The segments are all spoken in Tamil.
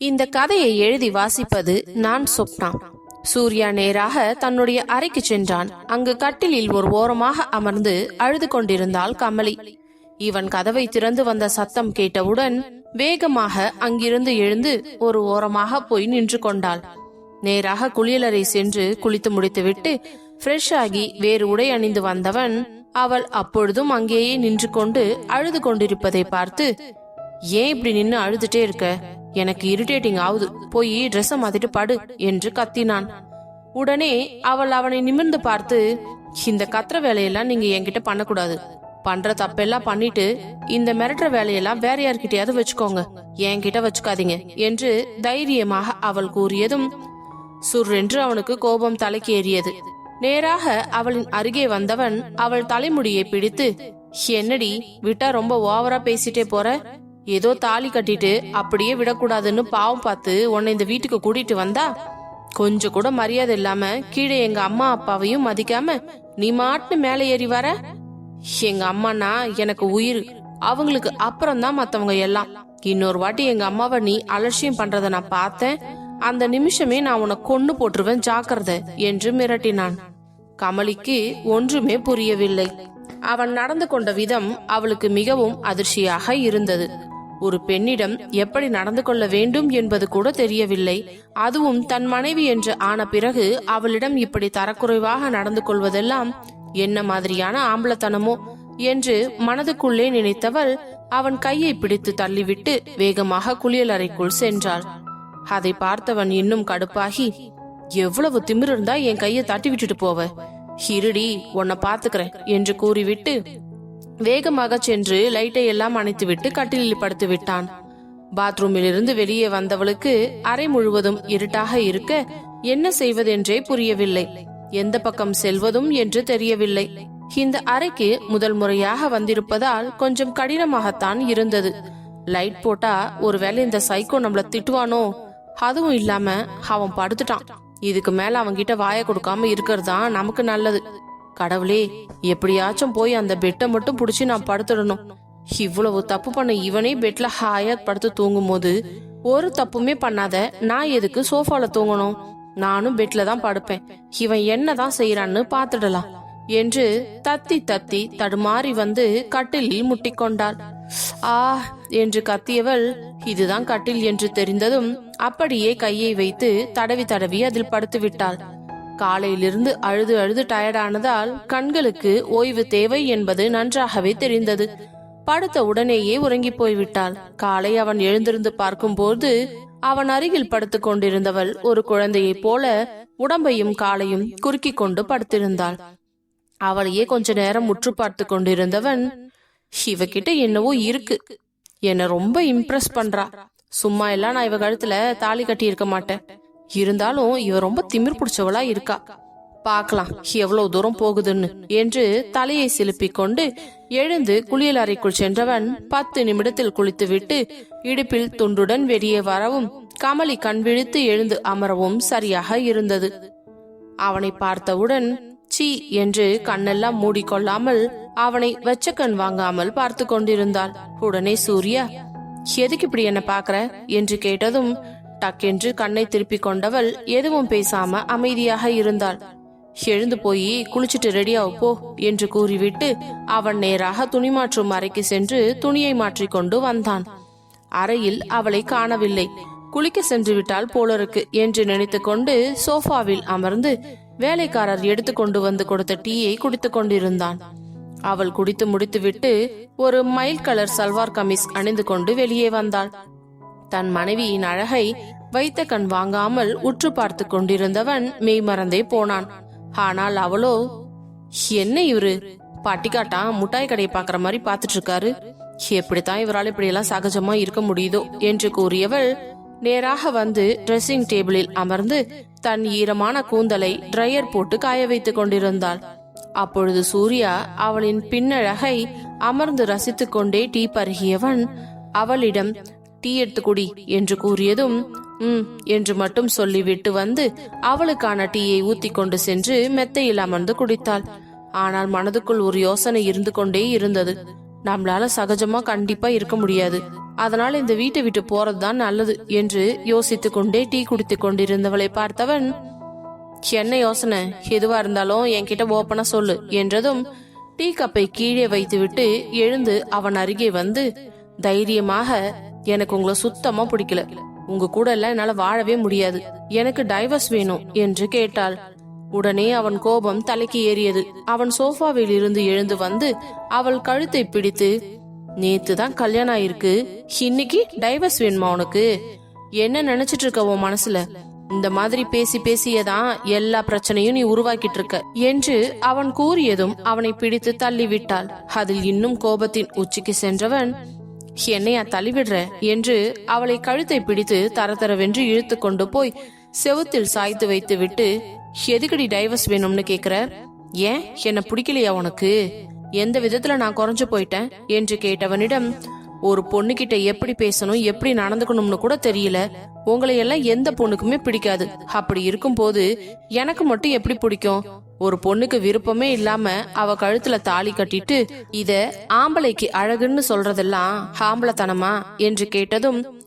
இந்த கதையை எழுதி வாசிப்பது நான் சொப்னா. சூர்யா நேராக தன்னுடைய அறைக்கு சென்றான். அங்கு கட்டிலில் ஒரு ஓரமாக அமர்ந்து அழுது கொண்டிருந்தாள் கமலி. இவன் கதவை திறந்து வந்த சத்தம் கேட்டவுடன் வேகமாக அங்கிருந்து எழுந்து ஒரு ஓரமாக போய் நின்று கொண்டாள். நேராக குளியலறை சென்று குளித்து முடித்துவிட்டு ஃப்ரெஷ் ஆகி வேறு உடை அணிந்து வந்தவன் அவள் அப்பொழுதும் அங்கேயே நின்று கொண்டு அழுது கொண்டிருப்பதை பார்த்து ஏன் இப்படி நின்னு அழுதுட்டே இருக்க? எனக்கு இரிட்டேட்டிங் ஆகுது. போய் ட்ரெஸ்ஸை மாத்திட்டு படு என்று கத்தினான். உடனே அவள் அவனை நிமிர்ந்து பார்த்து இந்த கத்துற வேலையெல்லாம் நீங்க என்கிட்ட பண்ணக்கூடாது. பண்ற தப்பெல்லாம் பண்ணிட்டு இந்த மிரட்டுற வேலையெல்லாம் வேற யார்கிட்டயாவது வச்சுக்கோங்க. என்கிட்ட வச்சுக்காதீங்க என்று தைரியமாக அவள் கூறியதும் சுர்ரென்று அவனுக்கு கோபம் தலைக்கு ஏறியது. நேராக அவளின் அருகே வந்தவன் அவள் தலைமுடியை பிடித்து என்னடி விட்டா ரொம்ப ஓவரா பேசிட்டே போற? ஏதோ தாலி கட்டிட்டு அப்படியே விடக்கூடாதுன்னு பாவம் பார்த்து உன்னை இந்த வீட்டுக்கு கூட்டிட்டு வந்தா? கொஞ்சம் கூட மரியாதை இல்லாம கீழே எங்க அம்மா அப்பாவையும் மதிக்காம நீ மாட்டுன்னு மேலே ஏறி வர? எங்க அம்மானா எனக்கு உயிர். அவங்களுக்கு அப்புறம் தான் மத்தவங்க எல்லாம். இன்னொரு வாட்டி எங்க அம்மாவை நீ அலட்சியம் பண்றத நான் பார்த்தேன். அந்த நிமிஷமே நான் உன்னை கொன்னு போட்டுருவேன் ஜாக்கிரதை என்று மிரட்டினான். கமலிக்கு ஒன்றுமே புரியவில்லை. அவன் நடந்து கொண்ட விதம் அவளுக்கு மிகவும் அதிர்ச்சியாக இருந்தது. ஒரு பெண்ணிடம் எப்படி நடந்து கொள்ள வேண்டும் என்பது கூட தெரியவில்லை. அதுவும் தன் மனைவி என்று ஆன பிறகு அவளிடம் இப்படி தரக்குறைவாக நடந்து கொள்வதெல்லாம் என்ன மாதிரியான ஆம்பளத்தனமோ என்று மனதுக்குள்ளே நினைத்தவள் அவன் கையை பிடித்து தள்ளிவிட்டு வேகமாக குளியலறைக்குள் சென்றாள். அதை பார்த்தவன் இன்னும் கடுப்பாகி எவ்வளவு திமிரு இருந்தா என் கையை தட்டி விட்டுட்டு போவ? இருடி உன்னை பாத்துக்கிறேன் என்று கூறிவிட்டு வேகமாக சென்று லைட்டை எல்லாம் அணைத்துவிட்டு கட்டிலில் படுத்து விட்டான் பாத்ரூமில் இருந்து வெளியே வந்தவளுக்கு அறை முழுவதும் இருட்டாக இருக்க என்ன செய்வதென்றே புரியவில்லை. எந்த பக்கம் செல்வதும் என்று தெரியவில்லை. இந்த அறைக்கு முதல் முறையாக வந்திருப்பதால் கொஞ்சம் கடினமாகத்தான் இருந்தது. லைட் போட்டா ஒருவேளை இந்த சைக்கோ நம்மள திட்டுவானோ? அதுவும் இல்லாம அவன் படுத்துட்டான். இதுக்கு மேல அவன்கிட்ட வாய கொடுக்காம இருக்கிறது தான் நமக்கு நல்லது. கடவுளே எப்படியாச்சும் போய் அந்த பெட்டை மட்டும் புடிச்சு நான் படுத்துடணும். இவ்வளவு தப்பு பண்ண இவனே பெட்ல ஹாயா படுத்து தூங்கும் போது ஒரு தப்புமே பண்ணாத நான் எதுக்கு சோஃபால தூங்கணும்? நானும் பெட்ல தான் படுப்பேன். இவன் என்னதான் செய்யறான்னு பாத்துடலாம் என்று தத்தி தத்தி தடுமாறி வந்து கட்டிலில் முட்டிக்கொண்டாள் ஆ என்று கத்தியவள் இதுதான் கட்டில் என்று தெரிந்ததும் அப்படியே கையை வைத்து தடவி தடவி அதில் படுத்து விட்டாள். காலையிலிருந்து அழுது அழுது டயர்டானதால் கண்களுக்கு ஓய்வு தேவை என்பது நன்றாகவே தெரிந்தது. படுத்த உடனேயே உறங்கி போய்விட்டாள். காலை அவன் எழுந்திருந்து பார்க்கும்போது அவன் அருகில் படுத்துக் கொண்டிருந்தவள் ஒரு குழந்தையைப் போல உடம்பையும் காலையும் குறுக்கி கொண்டு படுத்திருந்தாள். அவளையே கொஞ்ச நேரம் முற்று பார்த்து கொண்டிருந்தவன் இவகிட்ட என்னவோ இருக்கு. என்ன ரொம்ப இம்ப்ரெஸ் பண்றா. சும்மா எல்லாம் நான் இவ கழுத்துல தாலி கட்டி இருக்க மாட்டேன். இருந்தாலும் இவ ரொம்ப திமிர் பிடிச்சவளா இருக்கா. பார்க்கலாம் எவ்வளவு தூரம் போகுதுன்னு என்று தலையை சிலுப்பிக் கொண்டு எழுந்து குளியல் அறைக்குள் சென்றவன் பத்து நிமிடத்தில் குளித்துவிட்டு இடுப்பில் துண்டுடன் வெளியே வரவும் கமலி கண் விழித்து எழுந்து அமரவும் சரியாக இருந்தது. அவனை பார்த்தவுடன் சீ என்று கண்ணெல்லாம் மூடிக்கொள்ளாமல் அவனை வெச்ச கண் வாங்காமல் பார்த்து கொண்டிருந்தாள். உடனே சூர்யா எதுக்கு இப்படி என்ன பாக்குற என்று கேட்டதும் டக்கென்று கண்ணை திருப்பிக் கொண்டவள் எதுவும் பேசாம அமைதியாக இருந்தாள். எழுந்து போய் குளிச்சிட்டு ரெடியாவு போ என்று கூறிவிட்டு அவன் நேராக துணி மாற்றும் அறைக்கு சென்று துணியை மாற்றிக்கொண்டு வந்தான். அறையில் அவளை காணவில்லை. குளிக்க சென்று விட்டால் போலருக்கு என்று நினைத்துக்கொண்டு சோஃபாவில் அமர்ந்து வேலைக்காரர் எடுத்து கொண்டு வந்து கொடுத்த டீயை குடித்துக் கொண்டிருந்தான். அவள் குடித்து முடித்துவிட்டு ஒரு மயில் கலர் சல்வார் கமிஸ் அணிந்து கொண்டு வெளியே வந்தாள். தன் மனைவியின் அழகை வைத்த கண் வாங்காமல் உற்று பார்த்து கொண்டிருந்தவன் மெய்மறந்தே போனான். ஆனால் அவளோ என்ன இவரு? பட்டிக்காட்டா? முட்டாய் கடையை பாக்குற மாதிரி பாத்துட்டு இருக்காரு எப்படித்தான் இவரால் இப்படியெல்லாம் சகஜமா இருக்க முடியுதோ? என்று கூறியவள் நேராக வந்து ட்ரெஸ்ஸிங் டேபிளில் அமர்ந்து தன் ஈரமான கூந்தலை ட்ரையர் போட்டு காய வைத்துக் கொண்டிருந்தாள். அப்பொழுது சூர்யா அவளின் பின்னழகை அமர்ந்து ரசித்துக் கொண்டே டீ பருகியவன் அவளிடம் டீ எடுத்து குடி என்று கூறியதும் ம் என்று மட்டும் சொல்லிவிட்டு வந்து அவளுக்கான டீயை ஊத்தி கொண்டு சென்று மெத்தையில் அமர்ந்து குடித்தாள். ஆனால் மனதுக்குள் ஒரு யோசனை இருந்து கொண்டே இருந்தது. நம்மளால சகஜமா கண்டிப்பா இருக்க முடியாது. அதனால இந்த வீட்டை விட்டு போறதுதான் நல்லது என்று யோசித்துக் கொண்டே டீ குடித்துக் கொண்டிருந்தவளை பார்த்தவன் என்ன யோசனை? எதுவா இருந்தாலும் என்கிட்ட ஓப்பனா சொல்லு என்றதும் டீ கப்பை கீழே வைத்துவிட்டு எழுந்து அவன் அருகே வந்து தைரியமாக எனக்கு உங்களை சுத்தமா பிடிக்கல. உங்க கூட எல்லாம் என்னால வாழவே முடியாது. எனக்கு டைவர்ஸ் வேணும் என்று கேட்டாள். உடனே அவன் கோபம் தலைக்கு ஏறியது. அவன் சோஃபாவில் இருந்து எழுந்து வந்து அவள் கழுத்தை பிடித்து நேத்து தான் கல்யாணம் ஆயிருக்கு. இன்னைக்கு டைவர்ஸ் வேணுமா உனக்கு? என்ன நினைச்சிட்டு இருக்க உன் மனசுல? இந்த மாதிரி பேசி பேசியதான் எல்லா பிரச்சனையும் நீ உருவாக்கிட்டு இருக்க. என்று அவன் கூறியதும் அவனை பிடித்து தள்ளிவிட்டாள். அதில் இன்னும் கோபத்தின் உச்சிக்கு சென்றவன் என்னையா தள்ளிவிடுற என்று அவளை கழுத்தை பிடித்து தரதரவென்று இழுத்து கொண்டு போய் செவுத்தில் சாய்த்து வைத்து விட்டு எதுக்கடி டைவர்ஸ் வேணும்னு கேக்குற? ஏன்? என்ன பிடிக்கலையா உனக்கு? எந்த விதத்துல நான் குறைஞ்சு போயிட்டேன்? என்று கேட்டவனிடம் ஒரு பொண்ணுகிட்ட எப்படி பேசணும் எப்படி நடந்துக்கணும்னு கூட தெரியல. உங்களை எல்லாம் எந்த பொண்ணுக்குமே பிடிக்காது. அப்படி இருக்கும் போது எனக்கு மட்டும் எப்படி பிடிக்கும்? ஒரு பொண்ணுக்கு விருப்பமே இல்லாம அவ கழுத்துல தாலி கட்டிட்டு இத ஆம்பளைக்கு அழகுன்னு சொல்றதெல்லாம் ஆம்பளத்தனமா என்று கேட்டதும்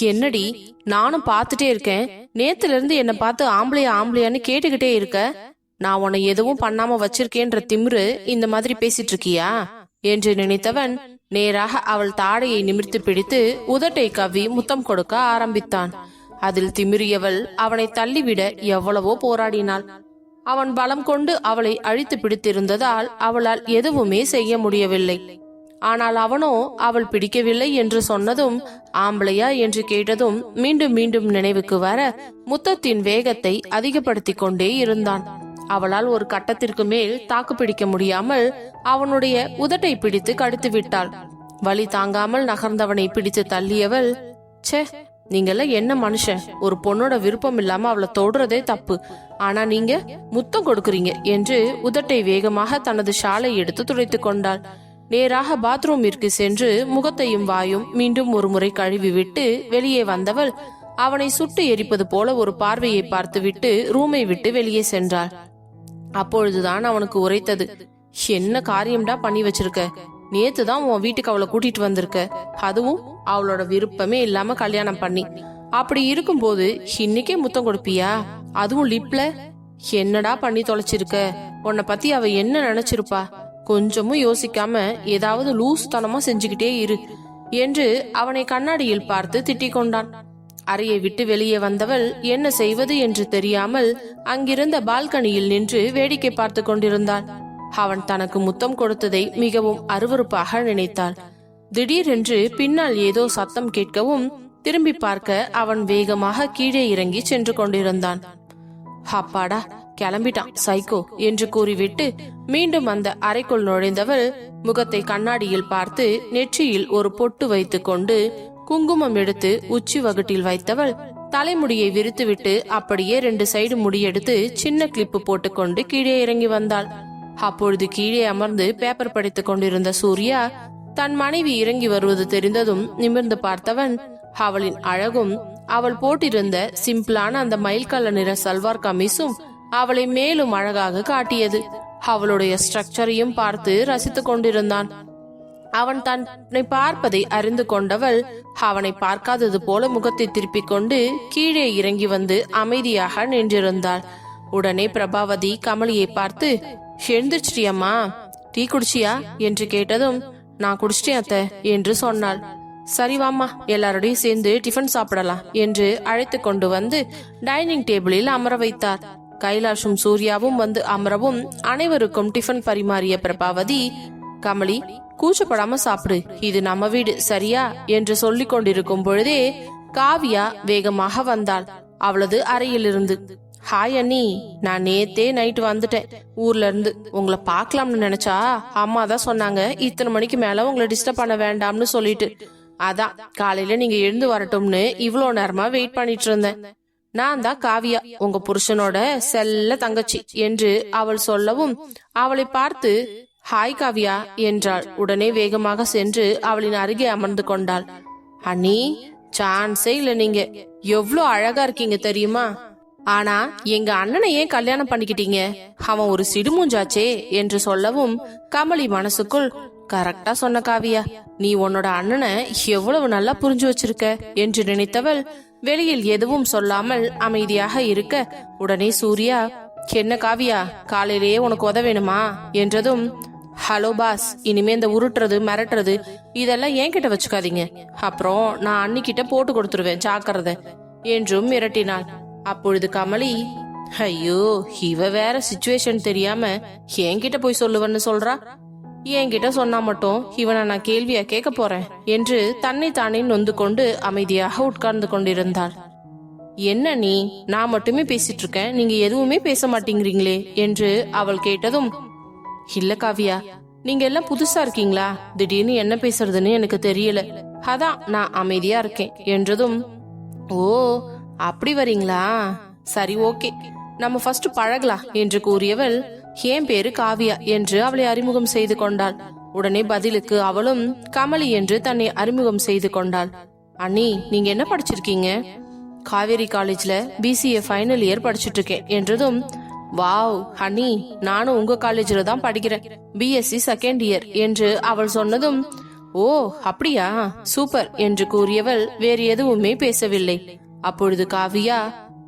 என்னடி நானும் பாத்துட்டே இருக்கேன். நேத்துல இருந்து என்ன பார்த்து ஆம்பளையா ஆம்பளையான்னு கேட்டுக்கிட்டே இருக்க. நான் உன்னை எதுவும் பண்ணாம வச்சிருக்கேன்ற திமிரு இந்த மாதிரி பேசிட்டு இருக்கியா? என்று நினைத்தவன் நேராக அவள் தாடையை நிமிர்த்து பிடித்து உதட்டை கவ்வி முத்தம் கொடுக்க ஆரம்பித்தான். அதில் திமிரியவள் அவனை தள்ளிவிட எவ்வளவோ போராடினாள். அவன் பலம் கொண்டு அவளை அழித்து பிடித்திருந்ததால் அவளால் எதுவுமே செய்ய முடியவில்லை. ஆனால் அவனோ அவள் பிடிக்கவில்லை என்று சொன்னதும் ஆம்பளையா? என்று கேட்டதும் மீண்டும் மீண்டும் நினைவுக்கு வர முத்தத்தின் வேகத்தை அதிகப்படுத்திக் கொண்டே இருந்தான். அவளால் ஒரு கட்டத்திற்கு மேல் தாக்கு பிடிக்க முடியாமல் அவனுடைய உதட்டை பிடித்து கடித்து விட்டாள். வழி தாங்காமல் நகர்ந்தவனை பிடித்து தள்ளியவள் சே நீங்கெல்லாம் என்ன மனுஷன்? ஒரு பொண்ணோட விருப்பம் இல்லாம அவளை தொடுறதே தப்பு. ஆனா நீங்க முத்தம் கொடுக்குறீங்க என்று உதட்டை வேகமாக தனது ஷாலை எடுத்து துடைத்துக் கொண்டாள். நேராக பாத்ரூமிற்கு சென்று முகத்தையும் வாயும் மீண்டும் ஒரு முறை கழுவி விட்டு வெளியே வந்தவள் அவனை சுட்டு எரிப்பது போல ஒரு பார்வையை பார்த்துவிட்டு ரூமை விட்டு வெளியே சென்றாள். அப்பொழுதுதான் அவனுக்கு உரைத்தது. என்ன காரியம்டா பண்ணி வச்சிருக்க? நேத்து தான் உன் வீட்டுக்கு அவளை கூட்டிட்டு வந்திருக்க. அதுவும் அவளோட விருப்பமே இல்லாம கல்யாணம் பண்ணி. அப்படி இருக்கும்போது இன்னைக்கே முத்தம் கொடுப்பியா? அதுவும் லிப்ல? என்னடா பண்ணி தொலைச்சிருக்க? உன்னை பத்தி அவ என்ன நினைச்சிருப்பா? கொஞ்சமும் யோசிக்காம ஏதாவது லூஸ் தனமா செஞ்சுக்கிட்டே இரு என்று அவனை கண்ணாடியில் பார்த்து திட்டிக் கொண்டான். அறையை விட்டு வெளியே வந்தவள் என்ன செய்வது என்று தெரியாமல் அங்கிருந்த பால்கனியில் நின்று வேடிக்கை பார்த்து கொண்டிருந்தாள். அவன் தனக்கு முத்தம் கொடுத்ததை மிகவும் அருவருப்பாக நினைத்தாள். திடீரென்று பின்னால் ஏதோ சத்தம் கேட்கவும் திரும்பி பார்க்க அவன் வேகமாக கீழே இறங்கி சென்று கொண்டிருந்தான். அப்பாடா கிளம்பிட்டான் சைக்கோ என்று கூறிவிட்டு மீண்டும் அந்த அறைக்குள் நுழைந்தவள் முகத்தை கண்ணாடியில் பார்த்து நெற்றியில் ஒரு பொட்டு வைத்துக் கொண்டு குங்குமம் எடுத்து உச்சி வகுட்டில் வைத்தவள். தலைமுடியை விரித்துவிட்டு அப்படியே ரெண்டு சைடு முடியெடுத்து சின்ன கிளிப்பு போட்டுக்கொண்டு கீழே இறங்கி வந்தாள். அப்பொழுது கீழே அமர்ந்து பேப்பர் படித்துக் கொண்டிருந்த சூர்யா தன் மனைவி இறங்கி வருவது தெரிந்ததும் நிமிர்ந்து பார்த்தவன் அவளின் அழகும் அவள் போட்டிருந்த சிம்பிளான அந்த மயில்கல்ல நிற சல்வார் கமீஸும் அவளை மேலும் அழகாக காட்டியது. அவளுடைய ஸ்ட்ரக்சரையும் பார்த்து ரசித்துக் கொண்டிருந்தான். அவன் தன்னை பார்ப்பதை அறிந்து கொண்டவள் அவனை பார்க்காதது போல முகத்தை திருப்பிக் கொண்டு கீழே இறங்கி வந்து அமைதியாக நின்றிருந்தாள். உடனே பிரபாவதி கமலியை பார்த்து எழுந்திருச்சிட்டியம்மா டீ குடிச்சியா? என்று கேட்டதும் நான் குடிச்சிட்டேன் அத்தை என்று சொன்னாள். சரி வாமா எல்லாரோடையும் சேர்ந்து டிஃபன் சாப்பிடலாம் என்று அழைத்து கொண்டு வந்து டைனிங் டேபிளில் அமர வைத்தார். கைலாஷும் சூர்யாவும் வந்து அமரவும் அனைவருக்கும் டிஃபன் பரிமாறிய பிரபாவதி கமலி கூச்சப்படாம சாப்பிடு. இது நம்ம வீடு சரியா? என்று சொல்லிக் கொண்டிருக்கும் பொழுதே காவியா வேகமாக வந்தாள். அவளது அறையிலிருந்து. ஹாய் அண்ணி நான் நேத்தே நைட் வந்துட்டேன். ஊர்ல இருந்து. உங்களை பார்க்கலாம்னு நினைச்சா அம்மா தான் சொன்னாங்க இத்தனை மணிக்கு மேல உங்களை டிஸ்டர்ப் பண்ண வேண்டாம்னு சொல்லிட்டு. அதான் காலையில நீங்க எழுந்து வரட்டும்னு இவ்வளோ நேரமா வெயிட் பண்ணிட்டு இருந்தேன். நான் தான் காவியா உங்க புருஷனோட செல்ல தங்கச்சி என்று அவள் சொல்லவும் அவளை பார்த்து ஹாய் காவியா என்றாள். உடனே வேகமாக சென்று அவளின் அருகே அமர்ந்து கொண்டாள். அண்ணி சான்ஸே இல்ல நீங்க. எவ்வளோ அழகா இருக்கீங்க தெரியுமா? ஆனா எங்க அண்ணனை ஏன் கல்யாணம் பண்ணிக்கிட்டீங்க? அவன் ஒரு சிடுமூஞ்சாச்சே என்று சொல்லவும் கமலி மனசுக்குள் கரெக்டா சொன்ன காவியா. நீ உன்னோட அண்ணனை எவ்வளவு நல்லா புரிஞ்சு வச்சிருக்க என்று நினைத்தவள் வெளியில் எதுவும் சொல்லாமல் அமைதியாக இருக்க உடனே சூர்யா என்ன காவியா? காலையிலேயே உனக்கு உத வேணுமா? என்றதும் ஹலோ பாஸ் இனிமே இந்த உருட்டுறது மிரட்டுறது இதெல்லாம் என்கிட்ட வச்சுக்காதீங்க. அப்புறம் நான் அன்னிக்கிட்ட போட்டு கொடுத்துருவேன் ஜாக்கிரதை என்றும் மிரட்டினாள். அப்பொழுது கமலி ஐயோ இவ வேற சுச்சுவேஷன் தெரியாம என்கிட்ட போய் சொல்லுவன்னு சொல்றா? என்கிட்ட சொன்னா மட்டும் இவனை நான் கேள்வியா கேட்க போறேன் என்று தன்னை தானே நொந்து கொண்டு அமைதியாக உட்கார்ந்து கொண்டிருந்தாள். என்ன நீ? நான் மட்டுமே பேசிட்டு இருக்கேன். நீங்க எதுவுமே பேச மாட்டேங்கிறீங்களே என்று அவள் கேட்டதும் இல்ல காவியா. நீங்க எல்லாம் புதுசா இருக்கீங்களா? திடீர்னு என்ன பேசுறதுன்னு எனக்கு தெரியல. அதான் நான் அமைதியா இருக்கேன் என்றதும் ஓ அப்படி வரீங்களா? சரி ஓகே. நம்ம ஃபர்ஸ்ட் பழகலாம் என்று கூறியவள் என் பேரு காவியா? என்று அவளை அறிமுகம் செய்து கொண்டாள். உடனே பதிலுக்கு அவளும் கமலி என்று தன்னை அறிமுகம் செய்து கொண்டாள். அண்ணி நீங்க என்ன படிச்சிருக்கீங்க? காவேரி காலேஜ்ல பிசிஏ ஃபைனல் இயர் படிச்சிட்டு இருக்கேன் என்றதும் வாவ் ஹனி நானும் உங்க காலேஜ்ல தான் படிக்கிறேன். பிஎஸ்சி செகண்ட் இயர் என்று அவள் சொன்னதும் ஓ அப்படியா? சூப்பர் என்று கூறியவள் வேறு எதுவுமே பேசவில்லை. அப்பொழுது காவியா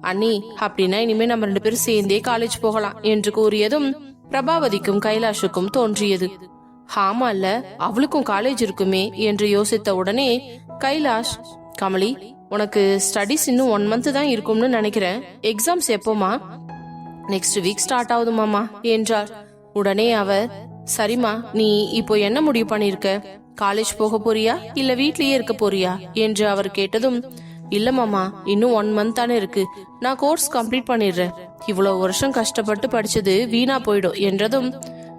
அண்ணி அப்படின்னா இனிமே நம்ம ரெண்டு பேரும் சேர்ந்தே காலேஜ் போகலாம் என்று கூறியதும் பிரபாவதிக்கும் கைலாஷுக்கும் தோன்றியது. ஹாமா இல்ல அவளுக்கும் காலேஜ் இருக்குமே என்று யோசித்த உடனே கைலாஷ் கமலி உனக்கு ஸ்டடிஸ் இன்னும் ஒன் மந்த் தான் இருக்கும்னு நினைக்கிறேன். எக்ஸாம்ஸ் எப்போமா நெக்ஸ்ட் வீக் ஸ்டார்ட் ஆகுது மாமா என்றார். உடனே அவர் சரிம்மா நீ இப்போ என்ன முடிவு பண்ணிருக்க? காலேஜ் போக போறியா? இல்ல வீட்லயே இருக்க போறியா? என்று அவர் கேட்டதும் இல்ல மாமா இன்னும் ஒன் மந்த் தானே இருக்கு. நான் கோர்ஸ் கம்ப்ளீட் பண்ணிடுறேன். இவ்வளவு வருஷம் கஷ்டப்பட்டு படிச்சது வீணா போயிடும் என்றதும்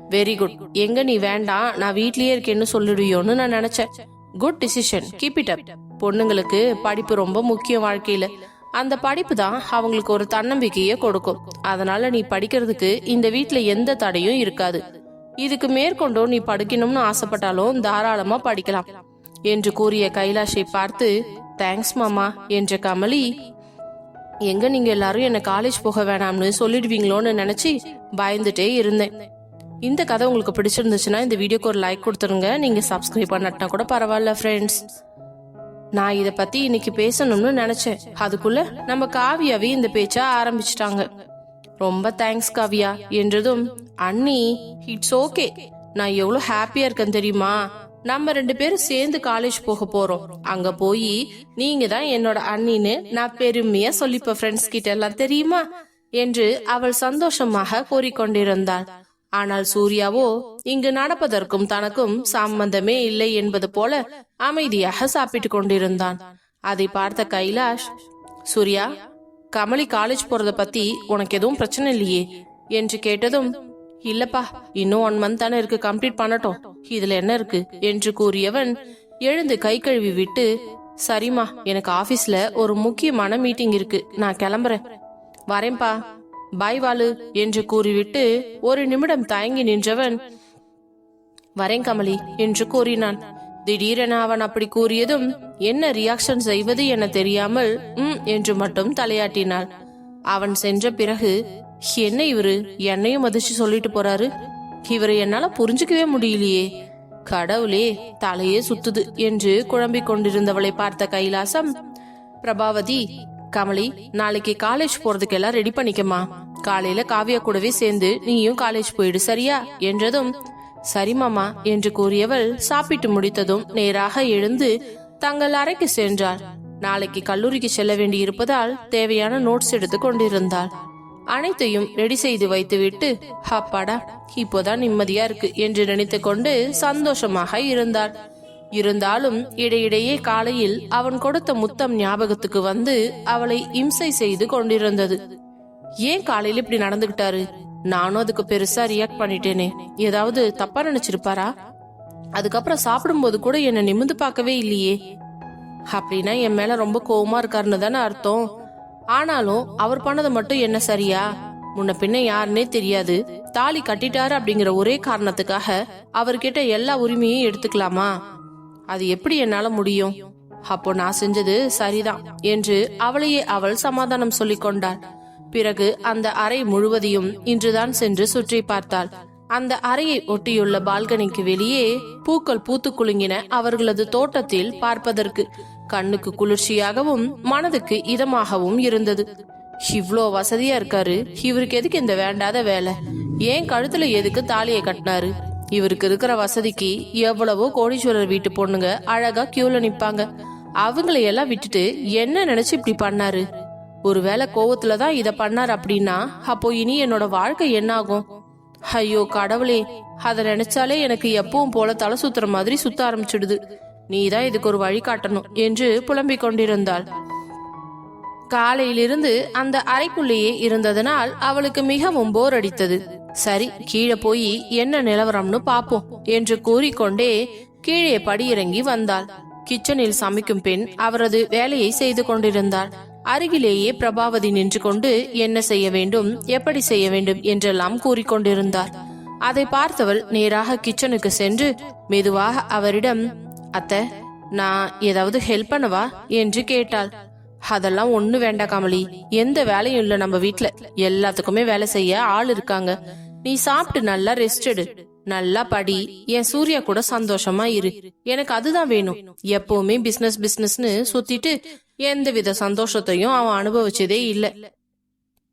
வெரி குட் எங்க நீ வேண்டாம். நான் வீட்லயே இருக்கேன்னு சொல்லிடுவியோன்னு நான் நினைச்சேன். Good decision keep it up பொண்ணுங்களுக்கு படிப்பு ரொம்ப முக்கியம் வாழ்க்கையில. அந்த படிப்பு தான் அவங்களுக்கு ஒரு தன்னம்பிக்கையை கொடுக்கும். அதனால நீ படிக்கிறதுக்கு இந்த வீட்டுல எந்த தடையும் இருக்காது. இதுக்கு மேற்கொண்டும் நீ படிக்கணும்னு ஆசைப்பட்டாலும் தாராளமா படிக்கலாம். என்று கூறிய கைலாஷை பார்த்து தேங்க்ஸ் மாமா என்ற கமலி எங்க நீங்க எல்லாரும் என்ன காலேஜ் போக வேணாம்னு சொல்லிடுவீங்களோன்னு நினைச்சு பயந்துட்டே இருந்தேன். இந்த கதை உங்களுக்கு பிடிச்சிருந்துச்சுன்னா இந்த வீடியோக்கு ஒரு லைக் கொடுத்துருங்க நீங்க சப்ஸ்கிரைப் பண்ணட்டினா கூட பரவாயில்ல ஃப்ரெண்ட்ஸ் நான் இத பத்தி இன்னைக்கு பேசணும்னு நினைச்சேன். அதுக்குள்ள நம்ம காவியாவே இந்த பேச்ச ஆரம்பிச்சிட்டாங்க. ரொம்ப தேங்க்ஸ் காவியா. என்றதும் அண்ணி இட்ஸ் ஓகே நான் எவ்வளவு ஹாப்பியா இருக்கேன் தெரியுமா? நம்ம ரெண்டு பேரும் சேர்ந்து காலேஜ் போக போறோம். அங்க போய் நீங்க தான் என்னோட அண்ணின்னு நான் பெருமையா சொல்லிப்ப ஃப்ரெண்ட்ஸ் கிட்ட எல்லாம் தெரியுமா? என்று அவள் சந்தோஷமாக கூறிக்கொண்டிருந்தாள். ஆனால் சூர்யாவோ இங்கு நடப்பதற்கும் தனக்கும் சம்பந்தமே இல்லை என்பது போல அமைதியாக சாப்பிட்டு கொண்டிருந்தான். அதை பார்த்த கைலாஷ் சூர்யா கமலி காலேஜ் போறத பத்தி உனக்கு எதுவும் பிரச்சனை இல்லையே? என்று கேட்டதும் இல்லப்பா இன்னும் ஒன் மந்த் தானே இருக்கு கம்ப்ளீட் பண்ணட்டும். இதுல என்ன இருக்கு? என்று கூறியவன் எழுந்து கை கழுவி விட்டு சரிம்மா எனக்கு ஆபீஸ்ல ஒரு முக்கியமான மீட்டிங் இருக்கு. நான் கிளம்புறேன். வரேன்பா பாய் வாலு என்று கூறிவிட்டு ஒரு நிமிடம் தயங்கி நின்றவன் வரேன் கமலி என்று கூறினான். திடீரென அவன் அப்படி கூறியதும் என்ன ரியாக்ஷன் செய்வது என தெரியாமல் ம் என்று மட்டும் தலையாட்டினாள். அவன் சென்ற பிறகு என்ன இவரு என்னையும் மதிச்சு சொல்லிட்டு போறாரு? இவரை என்னால புரிஞ்சுக்கவே முடியலையே. கடவுளே தலையே சுத்துது என்று குழம்பிக் கொண்டிருந்தவளை பார்த்த கைலாசம் பிரபாவதி கமலி நாளைக்கு காலேஜ் போறதுக்கு எல்லாம் ரெடி பண்ணிக்கமா காலையில காவியா கூடவே சேர்ந்து நீயும் காலேஜ் போயிடு சரியா? என்றதும் சரி மாமா என்று கூறியவள் சாப்பிட்டு முடித்ததும் நேராக எழுந்து தங்கள் அறைக்கு சென்றாள். நாளைக்கு கல்லூரிக்கு செல்ல வேண்டி இருப்பதால் தேவையான நோட்ஸ் எடுத்து கொண்டிருந்தாள். அனைத்தையும் ரெடி செய்து வைத்துவிட்டு ஹப்பாடா இப்போதான் நிம்மதியா இருக்கு என்று நினைத்து கொண்டு சந்தோஷமாக இருந்தாள். இருந்தாலும் இடையிடையே காலையில் அவன் கொடுத்த முத்தம் ஞாபகத்துக்கு வந்து அவளை இம்சை செய்து கொண்டிருந்தது. ஏன் காலையில இப்படி நடந்துகிட்டாரு? நானும் அதுக்கு பெருசா ரியாக்ட் பண்ணிட்டேனே. ஏதாவது தப்பா நினைச்சிருப்பாரா? அதுக்கப்புறம் சாப்பிடும்போது கூட என்ன நிமிந்து பார்க்கவே இல்லையே. அப்படின்னா என் மேல ரொம்ப கோவமா இருக்காருன்னு தானே அர்த்தம். ஆனாலும் அவர் பண்ணது மட்டும் என்ன சரியா? முன்ன பின்ன யாருன்னே தெரியாது. தாலி கட்டிட்டாரு அப்படிங்கிற ஒரே காரணத்துக்காக அவர்கிட்ட எல்லா உரிமையும் எடுத்துக்கலாமா? அது எப்படி என்னால முடியும்? அப்போ நான் செஞ்சது சரிதான் என்று அவளையே அவள் சமாதானம் சொல்லிக் கொண்டாள். பிறகு அந்த அறை முழுவதையும் இன்றுதான் சென்று சுற்றி பார்த்தாள். அந்த அறையை ஒட்டியுள்ள பால்கனிக்கு வெளியே பூக்கள் பூத்து குலுங்கின அவர்களது தோட்டத்தில் பார்ப்பதற்கு கண்ணுக்கு குளிர்ச்சியாகவும் மனதுக்கு இதமாகவும் இருந்தது. இவ்ளோ வசதியா இருக்காரு. இவருக்கு எதுக்கு இந்த வேண்டாத வேலை? ஏன் கழுத்துல எதுக்கு தாலியை கட்டினாரு? இவருக்கு இருக்கிற வசதிக்கு எவ்வளவோ கோடீஸ்வரர் வீட்டு பொண்ணுங்க அழகா கியூல நிப்பாங்க. அவங்கள எல்லாம் விட்டுட்டு என்ன நினைச்சு இப்படி பண்ணாரு? ஒருவேளை கோவத்துல தான் இத பண்ணார் அப்படின்னா அப்போ இனி என்னோட வாழ்க்கை என்ன ஆகும் ஐயோ கடவுளே அத நினைச்சாலே எனக்கு எப்பவும் போல தலை சுத்துற மாதிரி சுத்த ஆரம்பிச்சிடுது. நீதான் இதுக்கு ஒரு வழி காட்டணும் என்று புலம்பிக் கொண்டிருந்தாள். காலையிலிருந்து அந்த அறைக்குள்ளேயே இருந்ததனால் அவளுக்கு மிகவும் போர் அடித்தது. சரி கீழே போய் என்ன நிலவரம்னு பாப்போம் என்று கூறிக்கொண்டே கீழே படியிறங்கி வந்தாள். கிச்சனில் சமைக்கும் பெண் அவரது வேலையை செய்து கொண்டிருந்தாள். அருகிலேயே பிரபாவதி நின்று கொண்டு என்ன செய்ய வேண்டும் எப்படி செய்ய வேண்டும் என்றெல்லாம் கூறிக்கொண்டிருந்தார். அதை பார்த்தவள் நேராக கிச்சனுக்கு சென்று மெதுவாக அவரிடம் அத்தை நான் ஏதாவது ஹெல்ப் பண்ணவா? என்று கேட்டாள். அதெல்லாம் ஒண்ணு வேண்டாம் கமலி. எந்த வேலையும் இல்ல நம்ம வீட்ல. எல்லாத்துக்குமே வேலை செய்ய ஆள் இருக்காங்க. நீ சாப்பிட்டு நல்லா ரெஸ்ட் எடு. நல்லா படி. என் சூர்யா கூட சந்தோஷமா இரு. எனக்கு அதுதான் வேணும். எப்பவுமே பிசினஸ் பிசினஸ்னு சுத்திட்டு எந்த வித சந்தோஷத்தையும் அவன் அனுபவிச்சதே இல்ல.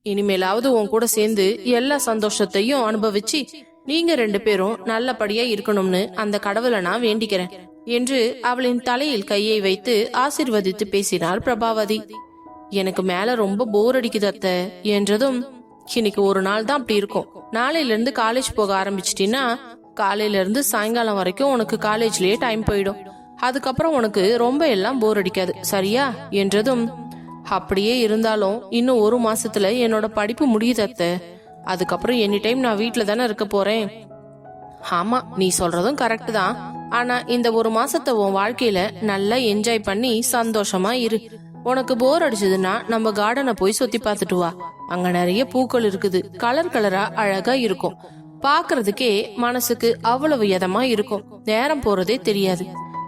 இனிமேலாவது உன் கூட சேர்ந்து எல்லா சந்தோஷத்தையும் அனுபவிச்சு நீங்க ரெண்டு பேரும் நல்லபடியா இருக்கணும்னு அந்த கடவுளை நான் வேண்டிக்கிறேன். என்று அவளின் தலையில் கையை வைத்து ஆசிர்வதித்து பேசினார் பிரபாவதி. எனக்கு மேல ரொம்ப போர் அடிக்குது அத்தை என்றதும் இன்னைக்கு ஒரு நாள் தான் அப்படி இருக்கும். நாளையில இருந்து காலேஜ் போக ஆரம்பிச்சிட்டீன்னா காலையில இருந்து சாயங்காலம் வரைக்கும் உனக்கு காலேஜ்லயே டைம் போயிடும். அதுக்கப்புறம் உனக்கு ரொம்ப எல்லாம் போர் அடிக்காது. சரியா? என்றதும் அப்படியே இருந்தாலும் இன்னும் ஒரு மாசத்துல என்னோட படிப்பு முடியுது அத்தை. அதுக்கப்புறம் எனி டைம் நான் வீட்டில் தானே இருக்க போறேன். ஆமா நீ சொல்றதும் கரெக்ட் தான். ஆனா இந்த ஒரு மாசத்தை உன் வாழ்க்கையில நல்லா என்ஜாய் பண்ணி சந்தோஷமா இரு. உனக்கு போர் அடிச்சதுன்னா நம்ம கார்டனை போய் சுத்தி பார்த்துட்டு வா. அங்க நிறைய பூக்கள் இருக்குது. கலர் கலரா அழகா இருக்கும். பாக்குறதுக்கே மனசுக்கு அவ்வளவு இதமா இருக்கும். நேரம் போறதே தெரியாது.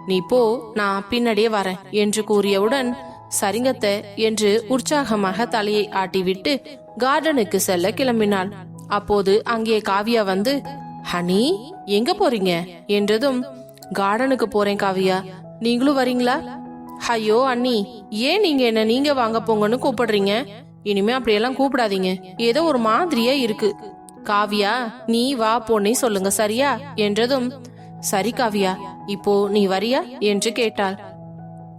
நீ போ நான் பின்னாடியே வரேன் என்று கூறியவுடன் சரிங்கத்த என்று உற்சாகமாக தலையை ஆட்டிவிட்டு கார்டனுக்கு செல்ல கிளம்பினாள். அப்போது அங்கே காவியா வந்து ஹனி எங்க போறீங்க? என்றதும் கார்டனுக்கு போறேன் காவியா. நீங்களும் வரீங்களா? ஐயோ அண்ணி ஏன் நீங்க என்ன நீங்க வாங்க போங்கன்னு கூப்பிடுறீங்க? இனிமே அப்படியெல்லாம் கூப்பிடாதீங்க. ஏதோ ஒரு மாதிரியா இருக்கு. காவியா நீ வா போனே சொல்லுங்க சரியா? என்றதும் சரி காவியா இப்போ நீ வரியா? என்று கேட்டாள்.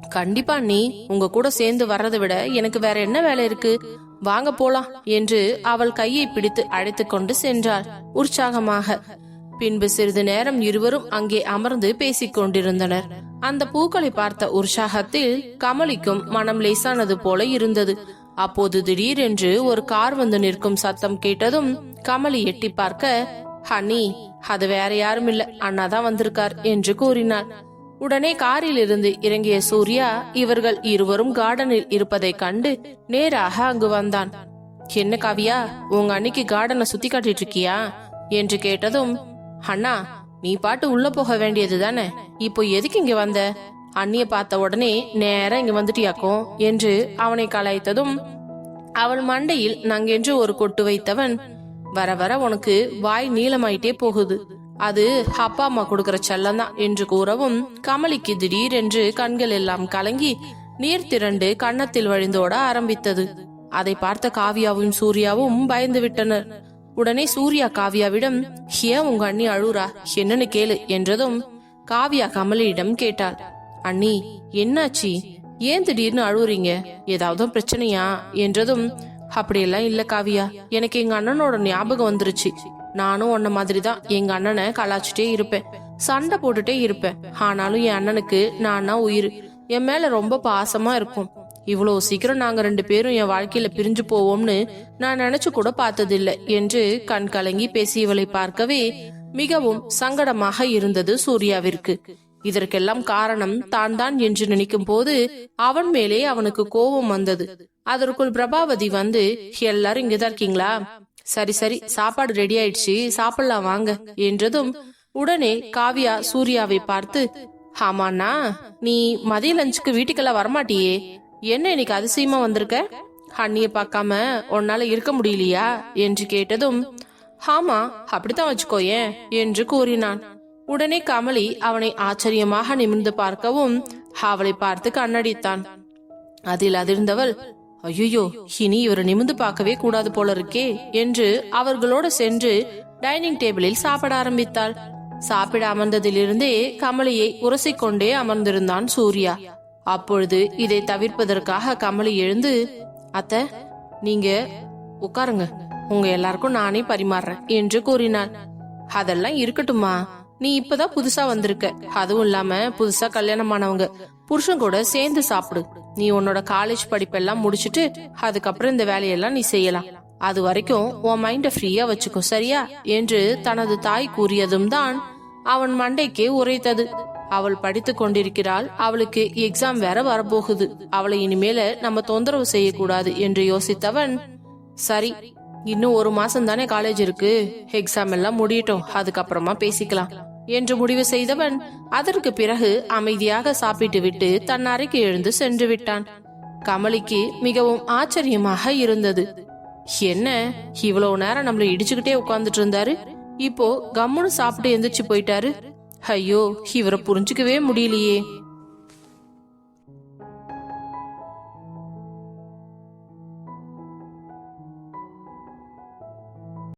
கண்டிப்பா நீ உங்க கூட சேர்ந்து வர்றதை விட எனக்கு வேற என்ன வேலை இருக்கு? வாங்க போலாம் என்று அவள் கையை பிடித்து அழைத்து கொண்டு சென்றாள். உற்சாகமாக பின்பு சிறிது நேரம் இருவரும் அங்கே அமர்ந்து பேசிக் கொண்டிருந்தனர் அந்த பூக்களை பார்த்த உற்சாகத்தில் கமலிக்கும் மனம் லேசானது போல இருந்தது. அப்போது திடீரென்று ஒரு கார் வந்து நிற்கும் சத்தம் கேட்டதும் கமலி எட்டி பார்க்க ஹனி அது வேற யாரும் இல்ல அண்ணாதான் வந்திருக்கார் என்று கூறினார் உடனே காரில் இருந்து இறங்கிய சூர்யா இவர்கள் இருவரும் கார்டனில் இருப்பதை கண்டு நேராக அங்கு வந்தான். என்ன காவியா உங்க அன்னைக்கு கார்டனை சுத்தி காட்டிட்டு இருக்கியா? என்று கேட்டதும் அண்ணா நீ பாட்டு உள்ள போக வேண்டியது தானே? இப்போ எதுக்கு இங்க வந்த? அண்ணிய பார்த்த உடனே நேரா இங்க வந்துட்டியாக்கும் என்று அவனை கலாய்த்ததும் அவள் மண்டையில் நங்கென்று ஒரு கொட்டு வைத்தவன் வர வர உனக்கு வாய் நீளமாயிட்டே போகுது. அது அப்பா அம்மா கொடுக்கற செல்லம்தான் என்று கூறவும் கமலிக்கு திடீரென்று கண்கள் எல்லாம் கலங்கி நீர் திரண்டு கன்னத்தில் வழிந்தோட ஆரம்பித்தது. அதை பார்த்த காவியாவும் சூர்யாவும் பயந்து விட்டனர். உடனே சூர்யா காவியாவிடம் ஏன் உங்க அண்ணி அழுறா? என்னன்னு கேளு என்றதும் காவியா கமலியிடம் கேட்டாள். அண்ணி என்னாச்சு? ஏன் திடீர்னு அழுவுறீங்க ஏதாவது பிரச்சனையா? என்றதும் அப்படியெல்லாம் இல்ல காவியா. எனக்கு எங்க அண்ணனோட ஞாபகம் வந்துருச்சு. நானும் உன்ன மாதிரி தான் எங்க அண்ணனை கலாச்சிட்டே இருப்பேன். சண்டை போட்டுட்டே இருப்பேன். ஆனாலும் என் அண்ணனுக்கு நான் உயிர். என் மேல ரொம்ப பாசமா இருக்கும். இவ்வளவு சீக்கிரம் நாங்க ரெண்டு பேரும் என் வாழ்க்கையில பிரிஞ்சு போவோம்னு நான் நினைச்சு கூட பார்த்ததில்லை என்று கண் கலங்கி பேசியவளை பார்க்கவே மிகவும் சங்கடமாக இருந்தது சூர்யாவிற்கு. இதற்கெல்லாம் காரணம் தான் தான் என்று நினைக்கும் போது அவன் மேலே அவனுக்கு கோபம் வந்தது. அதற்குள் பிரபாவதி வந்து எல்லாரும் இங்கதான் இருக்கீங்களா? சரி சரி சாப்பாடு ரெடி ஆயிடுச்சு. சாப்பிடலாம் வாங்க என்றதும் உடனே காவியா சூர்யாவை பார்த்து ஆமாண்ணா நீ மதிய லஞ்சுக்கு வீட்டுக்கெல்லாம் வரமாட்டியே. என்ன இன்னைக்கு அதிசயமா வந்திருக்க? ஹன்னிய பார்க்காம உன்னால இருக்க முடியலையா? என்று கேட்டதும் ஆமா அப்படித்தான் வச்சுக்கோயேன் என்று கூறினான். உடனே கமலி அவனை ஆச்சரியமாக நிமிர்ந்து பார்க்கவும் அவளை பார்த்து கண்ணடித்தான். அதில் அதிர்ந்தவள் ஐயோ இனி இவரை நிமிந்து பார்க்கவே கூடாது போல இருக்கே என்று அவர்களோடு சென்று டைனிங் டேபிளில் சாப்பிட ஆரம்பித்தாள். சாப்பிட அமர்ந்ததிலிருந்தே கமலியை உரசிக்கொண்டே அமர்ந்திருந்தான் சூர்யா. அப்பொழுது இதை தவிர்ப்பதற்காக கமலி எழுந்து அத்த நீங்க உட்காருங்க. உங்க எல்லாருக்கும் நானே பரிமாறுறேன் என்று கூறினாள் அதெல்லாம் இருக்கட்டுமா நீ இப்பதான் புதுசா வந்திருக்க. அதுவும் இல்லாம புதுசா கல்யாணம் ஆனவங்க புருஷன் கூட சேர்ந்து சாப்பிடு. நீ உன்னோட காலேஜ் படிப்பெல்லாம் முடிச்சிட்டு அதுக்கப்புறம் இந்த வேலையெல்லாம் நீ செய்யலாம். அது வரைக்கும் உன் மைண்ட ஃப்ரீயா வச்சுக்கோ சரியா? என்று தனது தாய் கூறியதும் தான் அவன் மண்டைக்கே உரைத்தது அவள் படித்து கொண்டிருக்கிறாள். அவளுக்கு எக்ஸாம் வேற வரப்போகுது. அவளை இனிமேல நம்ம தொந்தரவு செய்யக்கூடாது என்று யோசித்தவன் சரி இன்னும் ஒரு மாசம் தானே காலேஜ் இருக்கு. எக்ஸாம் எல்லாம் முடியட்டும். அதுக்கப்புறமா பேசிக்கலாம். என்று முடிவு செய்தவன் அதற்கு பிறகு அமைதியாக சாப்பிட்டு விட்டு தன் அறைக்கு எழுந்து சென்று விட்டான். கமலிக்கு மிகவும் ஆச்சரியமாக இருந்தது. என்ன? இவ்வளவு நேரம் நம்மள இடிச்சுக்கிட்டே உட்கார்ந்துட்டு இருந்தாரு? இப்போ கம்முன்னு சாப்பிட்டு எந்திரிச்சு போயிட்டாரு? ஐயோ இவரை புரிஞ்சுக்கவே முடியலையே.